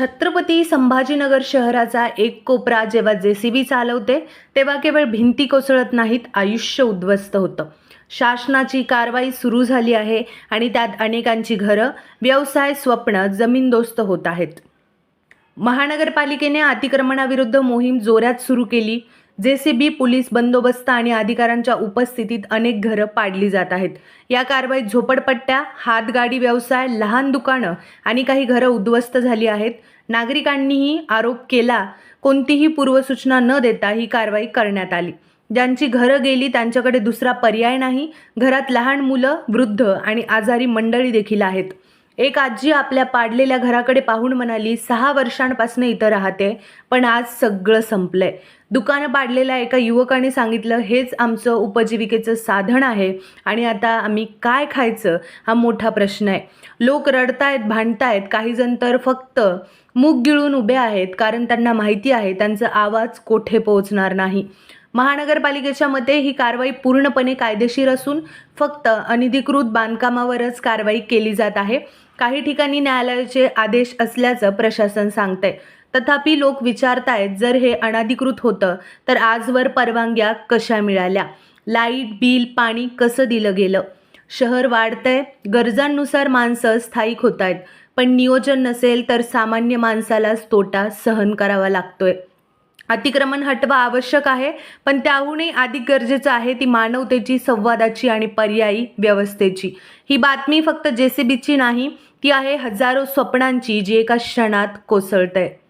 छत्रपती संभाजीनगर शहराचा एक कोपरा जेव्हा जे सी बी चालवते तेव्हा केवळ भिंती कोसळत नाहीत आयुष्य उद्ध्वस्त होतं. शासनाची कारवाई सुरू झाली आहे आणि त्यात अनेकांची घरं व्यवसाय स्वप्न जमीनदोस्त होत आहेत. महानगरपालिकेने अतिक्रमणाविरुद्ध मोहीम जोरात सुरू केली. जे सी बी पोलीस बंदोबस्त आणि अधिकाऱ्यांच्या उपस्थितीत अनेक घरं पाडली जात आहेत. या कारवाईत झोपडपट्ट्या हातगाडी व्यवसाय लहान दुकानं आणि काही घरं उद्ध्वस्त झाली आहेत. नागरिकांनीही आरोप केला कोणतीही पूर्वसूचना न देता ही कारवाई करण्यात आली. ज्यांची घरं गेली त्यांच्याकडे दुसरा पर्याय नाही. घरात लहान मुलं वृद्ध आणि आजारी मंडळी देखील आहेत. एक आजी आपल्या पाडलेल्या घराकडे पाहून म्हणाली सहा वर्षांपासून इथं राहते पण आज सगळं संपलंय. दुकानं पाडलेल्या एका युवकाने सांगितलं हेच आमचं उपजीविकेचं साधन आहे आणि आता आम्ही काय खायचं हा मोठा प्रश्न आहे. लोक रडतायत भांडतायत काही जण तर फक्त मूग गिळून उभे आहेत कारण त्यांना माहिती आहे त्यांचा आवाज कोठे पोहोचणार नाही. महानगरपालिकेच्या मते ही कारवाई पूर्णपणे कायदेशीर असून फक्त अनधिकृत बांधकामावरच कारवाई केली जात आहे. काही ठिकाणी न्यायालयाचे आदेश असल्याचं प्रशासन सांगतंय. तथापि लोक विचारतायत जर हे अनाधिकृत होतं तर आजवर परवानग्या कशा मिळाल्या? लाइट बिल पाणी कसं दिलं गेलं? शहर वाढतंय गरजांनुसार माणसं स्थायिक होत आहेत पण नियोजन नसेल तर सामान्य माणसालाच तोटा सहन करावा लागतोय. अतिक्रमण हटवा आवश्यक आहे पण त्याहूनही अधिक गरजेचं आहे ती मानवतेची संवादाची आणि पर्यायी व्यवस्थेची. ही बातमी फक्त जे सी बीची नाही ती आहे हजारो स्वप्नांची जी एका क्षणात कोसळत आहे